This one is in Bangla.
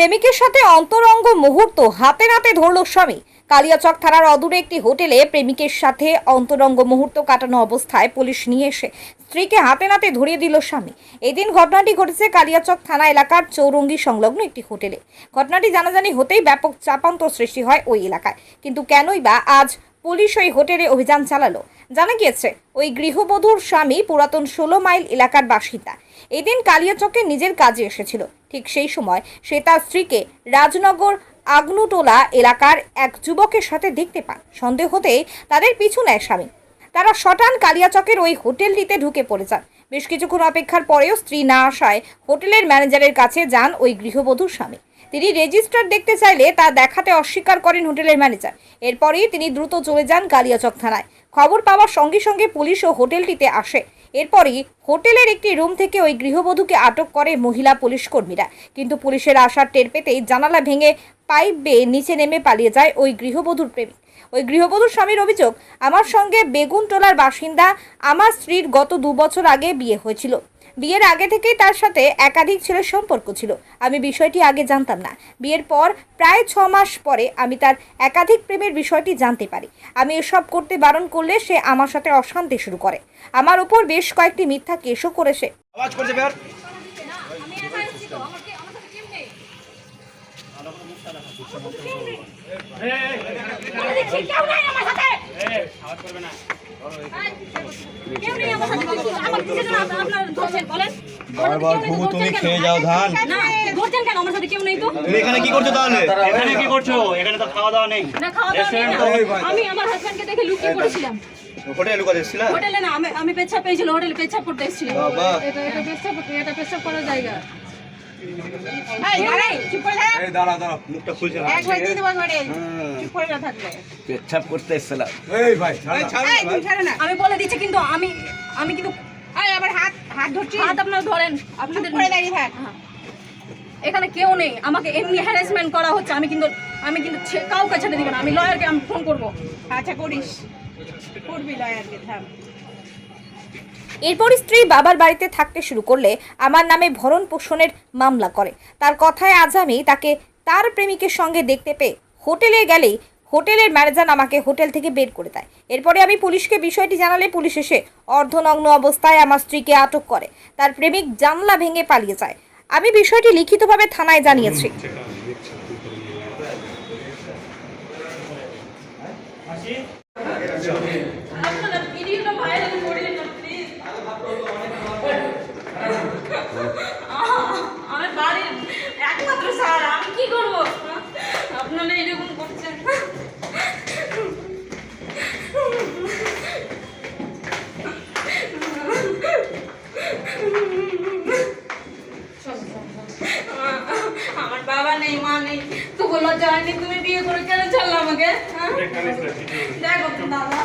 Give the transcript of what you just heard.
প্রেমিকের সাথে অন্তরঙ্গ মুহূর্ত হাতে নাতে ধরল স্বামী। কালিয়াচক থানার অদূরে একটি হোটেলে প্রেমিকের সাথে অন্তরঙ্গ মুহূর্ত কাটানো অবস্থায় পুলিশ নিয়ে এসে স্ত্রীকে হাতে নাতে ধরিয়ে দিল স্বামী। এদিন ঘটনাটি ঘটেছে কালিয়াচক থানা এলাকার চৌরঙ্গি সংলগ্ন একটি হোটেলে। ঘটনাটি জানাজানি হতেই ব্যাপক চাপান্ত সৃষ্টি হয় ওই এলাকায়। কিন্তু কেনই বা আজ পুলিশ ওই হোটেলে অভিযান চালালো? জানা গিয়েছে, ওই গৃহবধূর স্বামী পুরাতন ষোলো মাইল এলাকার বাসিন্দা। এদিন কালিয়াচকে নিজের কাজে এসেছিল। ঠিক সেই সময় সে তার স্ত্রীকে রাজনগর আগ্নুটোলা এলাকার এক যুবকের সাথে দেখতে পান। সন্দেহ হতে তাদের পিছু নেয় স্বামী। তারা শটান কালিয়াচকের ওই হোটেলটিতে ঢুকে পড়ে যান। বেশ কিছুক্ষণ অপেক্ষার পরেও স্ত্রী না আসায় হোটেলের ম্যানেজারের কাছে যান ওই গৃহবধূর স্বামী। তিনি রেজিস্টার দেখতে চাইলে তা দেখাতে অস্বীকার করেন হোটেলের ম্যানেজার। এরপরেই তিনি দ্রুত চলে যান কালিয়াচক থানায়। খবর পাওয়ার সঙ্গে সঙ্গে পুলিশ ও হোটেলটিতে আসে। এরপরই হোটেলের একটি রুম থেকে ওই গৃহবধূকে আটক করে মহিলা পুলিশ কর্মীরা। কিন্তু পুলিশের আসার টের পেতেই জানালা ভেঙে পাইপ বেয়ে নিচে নেমে পালিয়ে যায় ওই গৃহবধূর প্রেমিক। ওই গৃহবধূর স্বামীর অভিযোগ, আমার সঙ্গে বেগুন বেগুনটোলার বাসিন্দা, আমার স্ত্রীর গত দু বছর আগে বিয়ে হয়েছিল। বিয়ের আগে থেকেই তার সাথে একাধিক ছেলের সম্পর্ক ছিল আমি বিষয়টি আগে জানতাম না বিয়ের পর প্রায় ছ মাস পরে আমি তার একাধিক প্রেমের বিষয়টি জানতে পারি আমি এসব করতে বারণ করলে সে আমার সাথে অশান্তি শুরু করে আমার উপর বেশ কয়েকটি মিথ্যা কেসও আওয়াজ করছে বের আপনি- আপনারা ধরছেন বলেন বারবার ঘুমু তুমি খেয়ে যাও ধান। ধরছেন কেন? আমার সাথে কেউ নেই তো। তুমি এখানে কি করছ তাহলে? এখানে কি করছ? এখানে তো খাওয়া দাওয়া নেই। না খাওয়া দাওয়া নেই আমি আমার হাজবেন্ডকে দেখে লুকিয়ে পড়েছিলাম। হোটেলে এসেছিলা? হোটেলে না আমি আমি পেচ্ছাপ পেয়েছিল হোটেলে পেচ্ছাপ করতে এসেছিলাম বাবা। এটা এটা করার জায়গা। আমি বলে দিচ্ছি কিন্তু আমি আমি কিন্তু আবার হাত হাত ধরছি। হাত আপনারা ধরেন। আপনাদের করে দাঁড়িয়ে থাক। হ্যাঁ। এখানে কেউ নেই। আমাকে এমনি হ্যারাসমেন্ট করা হচ্ছে। আমি কিন্তু আমি কিন্তু কাউকে ছেড়ে দিব না। আমি লয়ারকে আমি ফোন করব। আচ্ছা করিস। করবি লয়ারকে থাম। এরপর স্ত্রী বাবার বাড়িতে থাকতে শুরু করলে আমার নামে ভরণ পোষণের মামলা করে। তার কথায় আজ আমি তাকে তার প্রেমিকের সঙ্গে দেখতে পেয়ে হোটেলে গেলেই হোটেলের ম্যানেজার আমাকে হোটেল থেকে বের করে দেয়। এরপরে আমি পুলিশকে বিষয়টি জানালে পুলিশ এসে অর্ধনগ্ন অবস্থায় আমার স্ত্রীকে আটক করে। তার প্রেমিক জানলা ভেঙে পালিয়ে যায়। আমি বিষয়টি লিখিতভাবে থানায় জানিয়েছি। আপনারা ভিডিওটা ভাইরাল করে দিন প্লিজ আমার বাড়ির একমাত্র স্যার আমি কি করব আপনারা এরকম করছেন আমার বাবা নেই মা নেই। তবু লজ্জা হয়নি তুমি বিয়ে করে কেন ছাড়লে আমাকে? হ্যাঁ? দেখো দাদা